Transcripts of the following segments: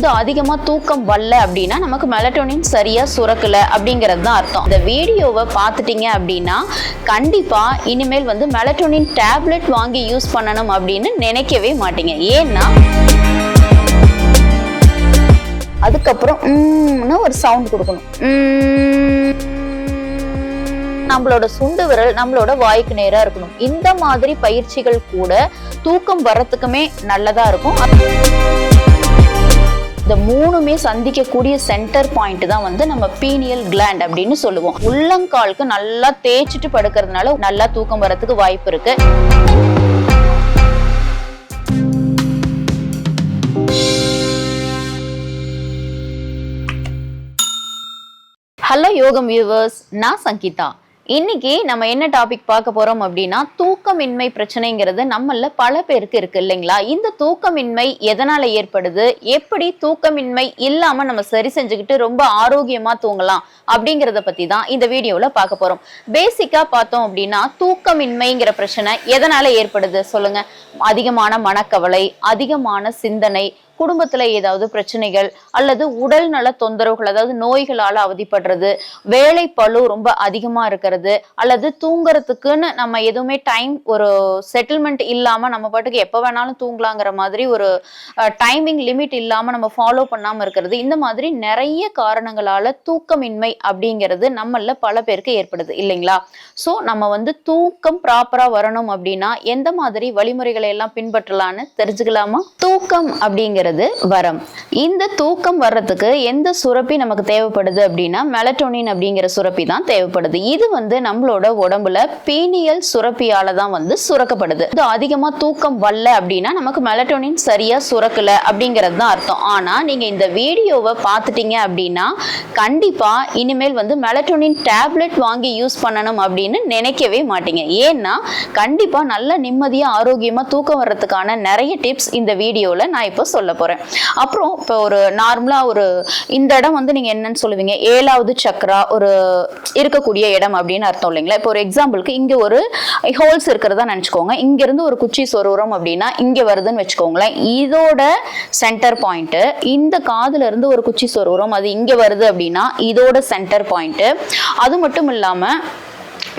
அதிகமாக அதிகமா தூக்கம் வரல அப்படின்னா நமக்கு மெலட்டோனின் சரியா சுரக்கல அப்படிங்கிறது தான் அர்த்தம். இந்த வீடியோவை பார்த்துட்டீங்க அப்படின்னா கண்டிப்பா இனிமேல் வந்து மெலட்டோனின் டேப்லெட் வாங்கி யூஸ் பண்ணணும் அப்படின்னு நினைக்கவே மாட்டீங்க. ஏன்னா அதுக்கப்புறம் உம்னு ஒரு சவுண்ட் கொடுக்கணும். நம்மளோட சுண்டு விரல் நம்மளோட வாய்க்கு நேரா இருக்கணும். இந்த மாதிரி பயிற்சிகள் கூட தூக்கம் வர்றதுக்குமே நல்லதா இருக்கும். இந்த மூணுமே சந்திக்கக்கூடிய சென்டர் பாயிண்ட் தான் வந்து நம்ம பீனியல் கிளாண்ட் அப்படின்னு சொல்லுவோம். உள்ளங்காலுக்கு நல்லா தேய்ச்சிட்டு படுக்கிறதுனால நல்லா தூக்கம் வரத்துக்கு வாய்ப்பு இருக்கு. ஹலோ யோகம் வியூவர்ஸ் நான் சங்கீதா. இன்னைக்கு நம்ம என்ன டாபிக் பார்க்க போறோம் அப்படின்னா தூக்கமின்மை பிரச்சனைங்கிறது நம்மள பல பேருக்கு இருக்கு இல்லைங்களா? இந்த தூக்கமின்மை எதனால ஏற்படுது? எப்படி தூக்கமின்மை இல்லாம நம்ம சரி செஞ்சுக்கிட்டு ரொம்ப ஆரோக்கியமா தூங்கலாம் அப்படிங்கறத பத்தி தான் இந்த வீடியோல பார்க்க போறோம். பேசிக்கா பார்த்தோம் அப்படின்னா தூக்கமின்மைங்கிற பிரச்சனை எதனால ஏற்படுது சொல்லுங்க. அதிகமான மனக்கவலை அதிகமான சிந்தனை குடும்பத்துல ஏதாவது பிரச்சனைகள் அல்லது உடல் நல தொந்தரவுகள் அதாவது நோய்களால அவதிப்படுறது வேலை பளு ரொம்ப அதிகமா இருக்கிறது அல்லது தூங்குறதுக்குன்னு நம்ம எதுவுமே டைம் ஒரு செட்டில்மெண்ட் இல்லாம நம்ம பாட்டுக்கு எப்ப வேணாலும் தூங்கலாங்கிற மாதிரி ஒரு டைமிங் லிமிட் இல்லாம நம்ம ஃபாலோ பண்ணாம இருக்கிறது இந்த மாதிரி நிறைய காரணங்களால தூக்கமின்மை அப்படிங்கிறது நம்மள பல பேருக்கு ஏற்படுது இல்லைங்களா? சோ நம்ம வந்து தூக்கம் ப்ராப்பரா வரணும் அப்படின்னா எந்த மாதிரி வழிமுறைகளை எல்லாம் பின்பற்றலாம்னு தெரிஞ்சுக்கலாமா? தூக்கம் அப்படிங்கிறது வரம். இந்த தூக்கம் வர்றதுக்கு எந்த சுரப்பி நமக்கு தேவைப்படுது அப்படின்னா மெலட்டோனின் அப்படிங்கிற சுரப்பி தான் தேவைப்படுது. இது வந்து நம்மளோட உடம்புல பீனியல் சுரப்பியால தான் வந்து சுரக்கப்படுது. இது அதிகமா தூக்கம் வரல அப்படின்னா நமக்கு மெலட்டோனின் சரியா சுரக்கல அப்படிங்கிறது தான் அர்த்தம். ஆனா நீங்க இந்த வீடியோவை பார்த்துட்டீங்க அப்படின்னா கண்டிப்பா இனிமேல் வந்து மெலட்டோனின் டேப்லெட் வாங்கி யூஸ் பண்ணணும் அப்படின்னு நினைக்கவே மாட்டீங்க. ஏன்னா கண்டிப்பா நல்ல நிம்மதியா ஆரோக்கியமா தூக்கம் வர்றதுக்கான நிறைய டிப்ஸ் இந்த வீடியோல நான் இப்போ சொல்ல போறேன். அப்புறம் இப்போ ஒரு நார்மலா ஒரு இந்த இடம் வந்து நீங்க என்னன்னு சொல்லுவீங்க? ஏழாவது சக்கரா ஒரு இருக்கக்கூடிய இடம் அப்படின்னு அர்த்தம் இல்லைங்களா? இப்போ ஒரு எக்ஸாம்பிளுக்கு இங்க ஒரு ஹோல்ஸ் இருக்கிறதா நினைச்சுக்கோங்க. இங்க இருந்து ஒரு குச்சி சொருவுறோம் அப்படின்னா இங்க வருதுன்னு வச்சுக்கோங்களேன். இதோட சென்டர் பாயிண்ட் இந்த காதுல இருந்து ஒரு குச்சி சொருவுறோம் அது இங்க வருது அப்படின்னா இதோட சென்டர் பாயிண்ட் அது மட்டும் இல்லாம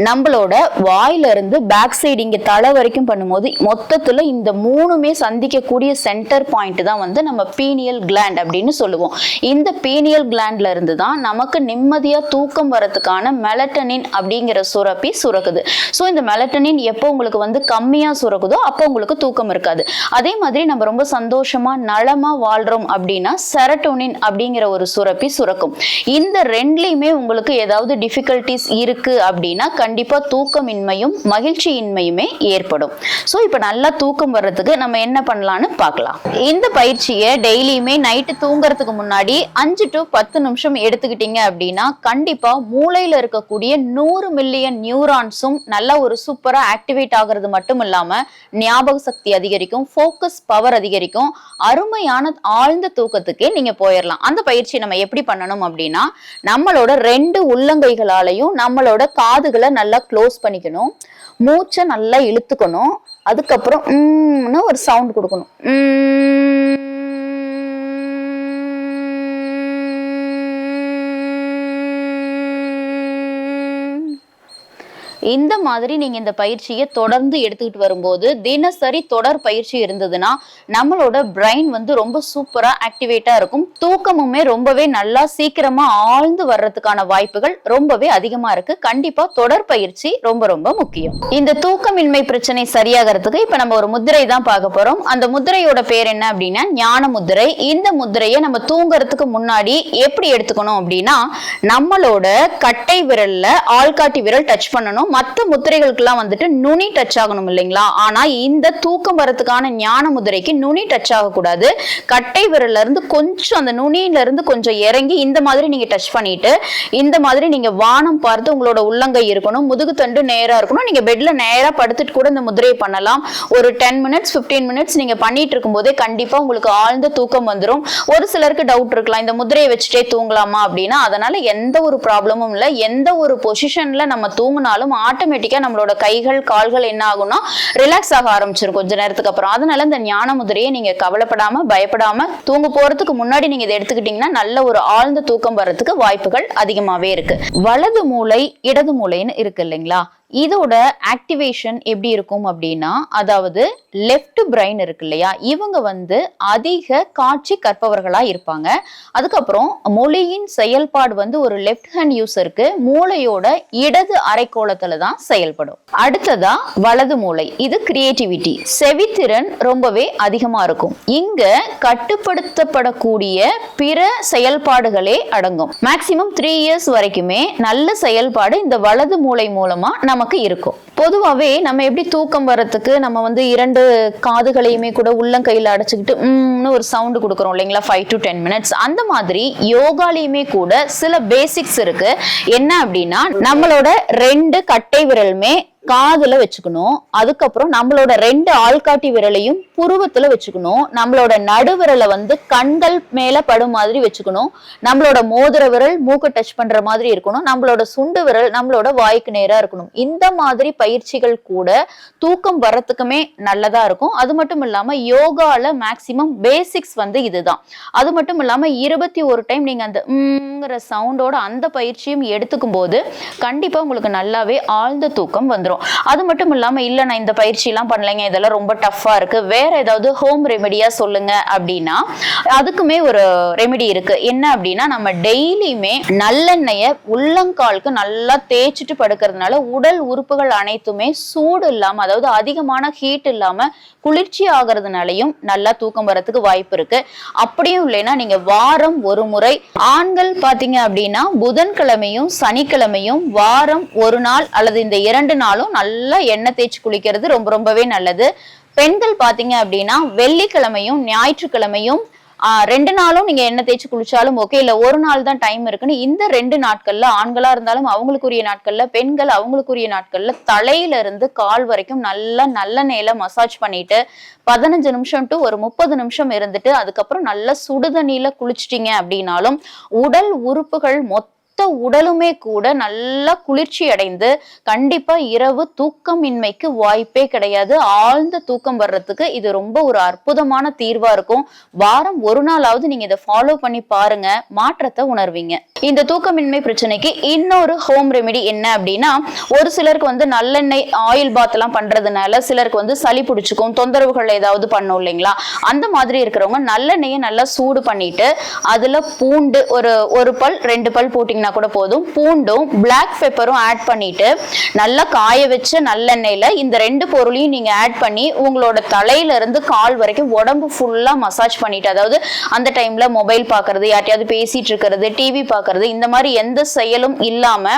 நம்மளோட வாயில இருந்து பேக் சைடு இங்க தலை வரைக்கும் பண்ணும்போது மொத்தத்துல இந்த மூணுமே சந்திக்கக்கூடிய சென்டர் பாயிண்ட் தான் வந்து நம்ம பீனியல் கிளாண்ட் அப்படின்னு சொல்லுவோம். இந்த பீனியல் கிளாண்ட்ல இருந்து தான் நமக்கு நிம்மதியா தூக்கம் வரதுக்கான மெலட்டனின் அப்படிங்கிற சுரப்பி சுரக்குது. ஸோ இந்த மெலட்டனின் எப்போ உங்களுக்கு வந்து கம்மியா சுரக்குதோ அப்போ உங்களுக்கு தூக்கம் இருக்காது. அதே மாதிரி நம்ம ரொம்ப சந்தோஷமா நலமா வாழ்றோம் அப்படின்னா செரட்டோனின் அப்படிங்கிற ஒரு சுரப்பி சுரக்கும். இந்த ரெண்டுலையுமே உங்களுக்கு ஏதாவது டிஃபிகல்டிஸ் இருக்கு அப்படின்னா கண்டிப்பா தூக்கமின்மையும் மகிழ்ச்சியின்மையுமே ஏற்படும். ஸோ இப்போ நல்லா தூக்கம் வர்றதுக்கு நம்ம என்ன பண்ணலாம்னு பார்க்கலாம். இந்த பயிற்சியை டெய்லியுமே நைட்டு தூங்குறதுக்கு முன்னாடி அஞ்சு டு பத்து நிமிஷம் எடுத்துக்கிட்டீங்க அப்படின்னா கண்டிப்பா மூளையில இருக்கக்கூடிய நூறு மில்லியன் நியூரான்ஸும் நல்ல ஒரு சூப்பரா ஆக்டிவேட் ஆகுறது மட்டும் இல்லாம ஞாபக சக்தி அதிகரிக்கும் ஃபோக்கஸ் பவர் அதிகரிக்கும் அருமையான ஆழ்ந்த தூக்கத்துக்கே நீங்க போயிடலாம் அந்த பயிற்சி நம்ம எப்படி பண்ணணும் அப்படின்னா நம்மளோட ரெண்டு உள்ளங்கைகளாலையும் நம்மளோட காதுகளை நல்லா க்ளோஸ் பண்ணிக்கணும். மூச்சை நல்லா இழுத்துக்கணும். அதுக்கப்புறம் ஒரு சவுண்ட் கொடுக்கணும். இந்த மாதிரி நீங்க இந்த பயிற்சியை தொடர்ந்து எடுத்துக்கிட்டு வரும்போது தினசரி தொடர் பயிற்சி இருந்ததுன்னா நம்மளோட பிரைன் வந்து ரொம்ப சூப்பரா ஆக்டிவேட்டா இருக்கும். தூக்கமுமே ரொம்பவே நல்லா சீக்கிரமா ஆழ்ந்து வர்றதுக்கான வாய்ப்புகள் ரொம்பவே அதிகமா இருக்கு. கண்டிப்பா தொடர் பயிற்சி ரொம்ப ரொம்ப முக்கியம். இந்த தூக்கமின்மை பிரச்சனை சரியாகிறதுக்கு இப்ப நம்ம ஒரு முத்திரை தான் பார்க்க போறோம். அந்த முதிரையோட பேர் என்ன அப்படின்னா ஞான முதிரை. இந்த முத்திரையை நம்ம தூங்குறதுக்கு முன்னாடி எப்படி எடுத்துக்கணும் அப்படின்னா நம்மளோட கட்டை விரல்ல ஆள்காட்டி விரல் டச் பண்ணணும். மற்ற முத்திரைகளுக்கெல்லாம் வந்துட்டு நுனி டச் ஆகணும் இல்லைங்களா? ஆனா இந்த தூக்கம் வரதுக்கான ஞான முதிரைக்கு நுனி டச் ஆகக்கூடாது. கட்டை விரல்ல இருந்து கொஞ்சம் அந்த நுனியில இருந்து கொஞ்சம் இறங்கி இந்த மாதிரி நீங்க டச் பண்ணிட்டு இந்த மாதிரி நீங்க வானம் பார்த்து உங்களோட உள்ளங்கை இருக்கணும் முதுகு தண்டு நேரா இருக்கணும். நீங்க பெட்ல நேரா படுத்துட்டு கூட இந்த முதிரையை பண்ணலாம். ஒரு டென் மினிட்ஸ் 15 மினிட்ஸ் நீங்க பண்ணிட்டு இருக்கும்போதே கண்டிப்பா உங்களுக்கு ஆழ்ந்த தூக்கம் வந்துடும் ஒரு சிலருக்கு டவுட் இருக்கலாம். இந்த முதிரையை வச்சுட்டே தூங்கலாமா அப்படின்னா அதனால எந்த ஒரு ப்ராப்ளமும் இல்லை. எந்த ஒரு பொசிஷன்ல நம்ம தூங்கினாலும் ஆட்டோமேட்டிக்கா நம்மளோட கைகள் கால்கள் என்ன ஆகும்னா ரிலாக்ஸ் ஆக ஆரம்பிச்சிடும் கொஞ்ச நேரத்துக்கு அப்புறம். அதனால இந்த ஞான முதிரையை நீங்க கவலைப்படாம பயப்படாம தூங்க போறதுக்கு முன்னாடி நீங்க இதை எடுத்துக்கிட்டீங்கன்னா நல்ல ஒரு ஆழ்ந்த தூக்கம் வர்றதுக்கு வாய்ப்புகள் அதிகமாவே இருக்கு. வலது மூளை இடது மூளைன்னு இருக்கு இல்லைங்களா? இதோட ஆக்டிவேஷன் எப்படி இருக்கும் அப்படின்னா அதாவது லெஃப்ட் பிரைன் இருக்கு இல்லையா? இவங்க வந்து அதிக காட்சி கற்பவர்களா இருப்பாங்க. அதுக்கப்புறம் மொழியின் செயல்பாடு வந்து ஒரு லெஃப்ட் ஹேண்ட் யூஸருக்கு மூளையோட இடது அரைக்கோளத்துல தான் செயல்படும். அடுத்ததா வலது மூளை. இது கிரியேட்டிவிட்டி செவித்திறன் ரொம்பவே அதிகமா இருக்கும். இங்க கட்டுப்படுத்தப்படக்கூடிய பிற செயல்பாடுகளே அடங்கும். மேக்சிமம் த்ரீ இயர்ஸ் வரைக்குமே நல்ல செயல்பாடு இந்த வலது மூளை மூலமா நமக்கு இருக்கும். பொதுவாகவே நம்ம எப்படி தூக்கம் வர்றதுக்கு நம்ம வந்து இரண்டு காதுகளையுமே கூட உள்ளங்கையில் அடைச்சிக்கிட்டு ம்னு ஒரு சவுண்டு கொடுக்குறோம் இல்லைங்களா? ஃபைவ் டு டென் மினிட்ஸ் அந்த மாதிரி யோகாலையுமே கூட சில பேசிக்ஸ் இருக்கு. என்ன அப்படின்னா நம்மளோட ரெண்டு கட்டை விரலுமே காதுல வச்சுக்கணும். அதுக்கப்புறம் நம்மளோட ரெண்டு ஆள்காட்டி விரலையும் புருவத்துல வச்சுக்கணும். நம்மளோட நடுவிரலை வந்து கண்கள் மேல படும் மாதிரி வச்சுக்கணும். நம்மளோட மோதிர விரல் மூக்க டச் பண்ற மாதிரி இருக்கணும். நம்மளோட சுண்டு விரல் நம்மளோட வாய்க்கு நேரா இருக்கணும். இந்த மாதிரி பயிற்சிகள் கூட தூக்கம் வர்றதுக்குமே நல்லதா இருக்கும். அது மட்டும் இல்லாம யோகால மேக்சிமம் பேசிக்ஸ் வந்து இதுதான். அது மட்டும் இல்லாம இருபத்தி ஒரு டைம் நீங்க அந்த சவுண்டோட அந்த பயிற்சியும் எடுத்துக்கும் போது கண்டிப்பா உங்களுக்கு நல்லாவே ஆழ்ந்த தூக்கம் வந்துடும் அது மட்டும் இல்லாம இல்ல நான் இந்த பயிற்சியெல்லாம் பண்ணலைங்க இதெல்லாம் ரொம்ப டஃப்பாக இருக்கு. வேற ஏதாவது ஹோம் ரெமெடியா சொல்லுங்க அப்படின்னா அதுக்குமே ஒரு ரெமெடி இருக்கு. என்ன அப்படின்னா நம்ம டெய்லியுமே நல்லெண்ணெய உள்ளங்காலுக்கு நல்லா தேய்ச்சிட்டு படுக்கிறதுனால உடல் உறுப்புகள் அனைத்துமே சூடு இல்லாம அதாவது அதிகமான ஹீட் இல்லாம குளிர்ச்சி ஆகிறதுனாலையும் நல்லா தூக்கம் வரதுக்கு வாய்ப்பு இருக்கு. அப்படியும் இல்லைன்னா நீங்க வாரம் ஒரு முறை ஆண்கள் பாத்தீங்க அப்படின்னா புதன்கிழமையும் சனிக்கிழமையும் வாரம் ஒரு நாள் அல்லது இந்த இரண்டு நாளும் நல்லா எண்ணெய் தேய்ச்சி குளிக்கிறது ரொம்ப ரொம்பவே நல்லது. பெண்கள் பாத்தீங்க அப்படின்னா வெள்ளிக்கிழமையும் ஞாயிற்றுக்கிழமையும் ரெண்டு நாளும் நீங்க எண்ணெய் தேய்ச்சி குளிச்சாலும் ஓகே இல்ல ஒரு நாள் தான் டைம் இருக்குன்னு இந்த ரெண்டு நாட்கள்ல ஆண்களா இருந்தாலும் அவங்களுக்குரிய நாட்கள்ல பெண்கள் அவங்களுக்குரிய நாட்கள்ல தலையில இருந்து கால் வரைக்கும் நல்லா நல்ல நேல மசாஜ் பண்ணிட்டு பதினஞ்சு நிமிஷம் டு ஒரு முப்பது நிமிஷம் இருந்துட்டு அதுக்கப்புறம் நல்லா சுடுதண்ணியில குளிச்சிட்டீங்க அப்படின்னாலும் உடல் உறுப்புகள் மொத்த உடலுமே கூட நல்லா குளிர்ச்சி அடைந்து கண்டிப்பா இரவு தூக்கமின்மைக்கு வாய்ப்பே கிடையாது. ஆழ்ந்த தூக்கம் வர்றதுக்கு இது ரொம்ப ஒரு அற்புதமான தீர்வா இருக்கும். வாரம் ஒரு நாளாவது நீங்க இதை ஃபாலோ பண்ணி பாருங்க. மாற்றத்தை உணர்வீங்க. இந்த தூக்கமின்மை பிரச்சனைக்கு இன்னொரு ஹோம் ரெமெடி என்ன அப்படின்னா ஒரு சிலருக்கு வந்து நல்லெண்ணெய் ஆயில் பாத் எல்லாம் பண்றதுனால சிலருக்கு வந்து சளி பிடிச்சிக்கும் தொந்தரவுகள் ஏதாவது பண்ணும் இல்லைங்களா? அந்த மாதிரி இருக்கிறவங்க நல்லெண்ணெயை நல்லா சூடு பண்ணிட்டு அதுல பூண்டு ஒரு ஒரு பல் ரெண்டு பல் போட்டிங்கன்னா கூட போதும். பூண்டும் பிளாக் பெப்பரும் ஆட் பண்ணிட்டு நல்லா காய வச்ச நல்லெண்ணெயில இந்த ரெண்டு பொருளையும் நீங்க ஆட் பண்ணி உங்களோட தலையில இருந்து கால் வரைக்கும் உடம்பு ஃபுல்லா மசாஜ் பண்ணிட்டு அதாவது அந்த டைம்ல மொபைல் பார்க்கறது யார்ட்டையாவது பேசிட்டு இருக்கிறது டிவி பார்க்கறது இந்த மாதிரி எந்த செயலும் இல்லாம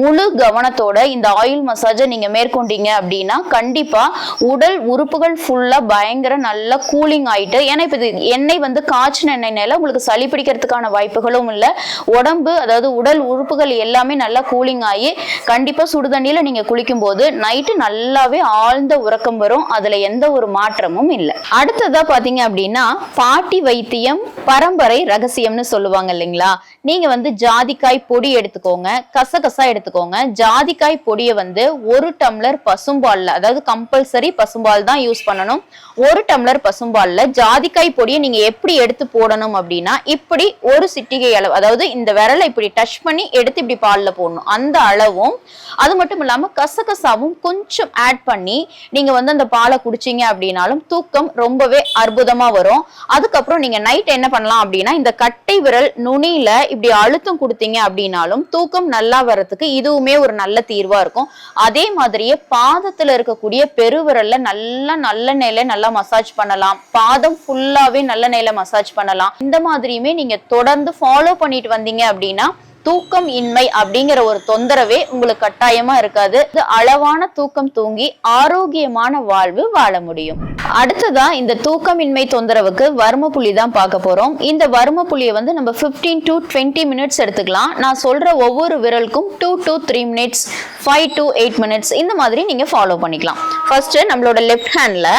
முழு கவனத்தோட இந்த ஆயில் மசாஜை நீங்க மேற்கொண்டீங்க அப்படின்னா கண்டிப்பா உடல் உறுப்புகள் ஃபுல்லா பயங்கர நல்லா கூலிங் ஆயிட்டு ஏன்னா இப்ப எண்ணெய் வந்து காய்ச்சின எண்ணெய்னால உங்களுக்கு சளி பிடிக்கிறதுக்கான வாய்ப்புகளும் இல்லை. உடம்பு அதாவது உடல் உறுப்புகள் எல்லாமே நல்லா கூலிங் ஆகி கண்டிப்பா சுடுதண்ணியில நீங்க குளிக்கும் போது நைட்டு நல்லாவே ஆழ்ந்த உறக்கம் வரும். அதுல எந்த ஒரு மாற்றமும் இல்லை. அடுத்ததா பாத்தீங்க அப்படின்னா பாட்டி வைத்தியம் பரம்பரை ரகசியம்னு சொல்லுவாங்க இல்லைங்களா? நீங்க வந்து ஜாதிக்காய் பொடி எடுத்துக்கோங்க கசகசா எடுத்துக்கோங்க. ஜாதிக்காய் பொடியை வந்து ஒரு டம்ளர் பசும்பால்ல அதாவது கம்பல்சரி பசும்பால் தான் யூஸ் பண்ணணும். ஒரு டம்ளர் பசும்பால்ல ஜாதிக்காய் பொடியை நீங்க எப்படி எடுத்து போடணும் அப்படின்னா இப்படி ஒரு சிட்டிகை அளவு அதாவது இந்த விரலை இப்படி டச் பண்ணி எடுத்து இப்படி பால்ல போடணும். அந்த அளவும் அது மட்டும் இல்லாமல் கசகசாவும் கொஞ்சம் ஆட் பண்ணி நீங்கள் வந்து அந்த பாலை குடிச்சீங்க அப்படின்னாலும் தூக்கம் ரொம்பவே அற்புதமாக வரும். அதுக்கப்புறம் நீங்கள் நைட் என்ன பண்ணலாம் அப்படின்னா இந்த கட்டை விரல் நுனியில் இப்படி அழுத்தம் கொடுத்தீங்க அப்படின்னாலும் தூக்கம் நல்லா வர்றதுக்கு இதுவுமே ஒரு நல்ல தீர்வாக இருக்கும். அதே மாதிரியே பாதத்தில் இருக்கக்கூடிய பெருவிரல்ல நல்லா நல்ல நிலை நல்லா மசாஜ் பண்ணலாம். பாதம் ஃபுல்லாகவே நல்ல நிலை மசாஜ் பண்ணலாம். இந்த மாதிரியுமே நீங்கள் தொடர்ந்து ஃபாலோ பண்ணிட்டு வந்தீங்க அப்படின்னா தூக்கம் இன்மை அப்படிங்கிற ஒரு தொந்தரவே உங்களுக்கு கட்டாயமா இருக்காது. அளவான தூக்கம் தூங்கி ஆரோக்கியமான வாழ்வு வாழ முடியும். அடுத்ததா இந்த தூக்கமின்மை தொந்தரவுக்கு வர்ம புள்ளி தான் பார்க்க போறோம். இந்த வர்ம புள்ளியை வந்து நம்ம 15 டு டுவெண்ட்டி மினிட்ஸ் எடுத்துக்கலாம். நான் சொல்ற ஒவ்வொரு விரலுக்கும் two to three minutes five to eight minutes இந்த மாதிரி நீங்க ஃபாலோ பண்ணிக்கலாம். ஃபர்ஸ்ட் நம்மளோட லெஃப்ட் ஹேண்ட்ல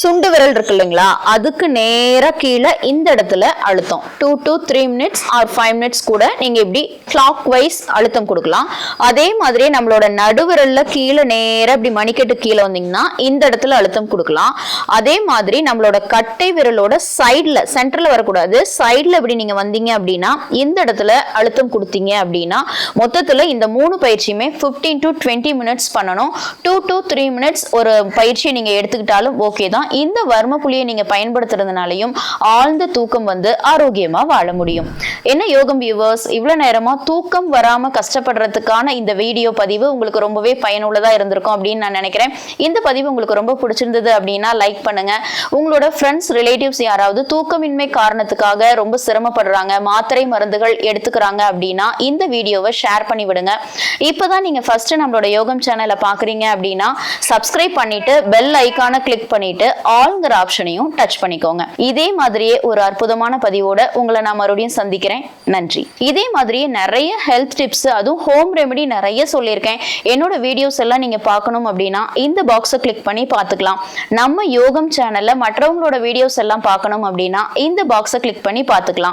சுண்டு விரல் இருக்கு இல்லைங்களா? அதுக்கு நேராக கீழே இந்த இடத்துல அழுத்தம். Two to three minutes or five minutes கூட நீங்கள் இப்படி கிளாக் வைஸ் அழுத்தம் கொடுக்கலாம். அதே மாதிரி நம்மளோட நடுவிரல்ல கீழே நேராக இப்படி மணிக்கட்டு கீழே வந்தீங்கன்னா இந்த இடத்துல அழுத்தம் கொடுக்கலாம். அதே மாதிரி நம்மளோட கட்டை விரலோட சைடில் சென்டரில் வரக்கூடாது. சைடில் இப்படி நீங்கள் வந்தீங்க அப்படின்னா இந்த இடத்துல அழுத்தம் கொடுத்தீங்க அப்படின்னா மொத்தத்தில் இந்த மூணு பயிற்சியுமே 15 டு டுவெண்ட்டி மினிட்ஸ் பண்ணணும். டூ டு த்ரீ மினிட்ஸ் ஒரு பயிற்சியை நீங்கள் எடுத்துக்கிட்டாலும் ஓகே தான். இந்த வர்ம புள்ளியை நீங்க பயன்படுத்துறதுனாலையும் ஆழ்ந்த தூக்கம் வந்து ஆரோக்கியமா வாழ முடியும். என்ன யோகம் வியூவர்ஸ் இவ்வளவு நேரமா தூக்கம் வராம கஷ்டப்படுறதுக்கான இந்த வீடியோ பதிவு உங்களுக்கு ரொம்பவே பயனுள்ளதா இருந்திருக்கும் அப்படின்னு நான் நினைக்கிறேன். இந்த பதிவு உங்களுக்கு ரொம்ப பிடிச்சிருந்தது அப்படின்னா லைக் பண்ணுங்க. உங்களோட ஃப்ரெண்ட்ஸ் ரிலேட்டிவ்ஸ் யாராவது தூக்கமின்மை காரணத்துக்காக ரொம்ப சிரமப்படுறாங்க மாத்திரை மருந்துகள் எடுத்துக்கிறாங்க அப்படின்னா இந்த வீடியோவை ஷேர் பண்ணி விடுங்க. இப்பதான் நீங்க ஃபர்ஸ்ட் நம்மளோட யோகம் சேனலை பாக்குறீங்க அப்படின்னா சப்ஸ்கிரைப் பண்ணிட்டு பெல் ஐக்கானை கிளிக் பண்ணிட்டு ஆல்ங்கிற ஆப்ஷனையும் டச் பண்ணிக்கோங்க. இதே மாதிரியே ஒரு அற்புதமான பதிவோட உங்களை நான் மறுபடியும் சந்திக்கிறேன். நன்றி. இதே மாதிரியே நிறைய ஹெல்த் டிப்ஸ் அதுவும் ஹோம் ரெமெடி நிறைய சொல்லியிருக்கேன். என்னோட வீடியோஸ் எல்லாம் நீங்க பார்க்கணும் அப்படின்னா இந்த பாக்ஸை கிளிக் பண்ணி பார்த்துக்கலாம். நம்ம யோகம் சேனல்ல மற்றவங்களோட வீடியோஸ் எல்லாம் பார்க்கணும் அப்படின்னா இந்த பாக்ஸை கிளிக் பண்ணி பார்த்துக்கலாம்.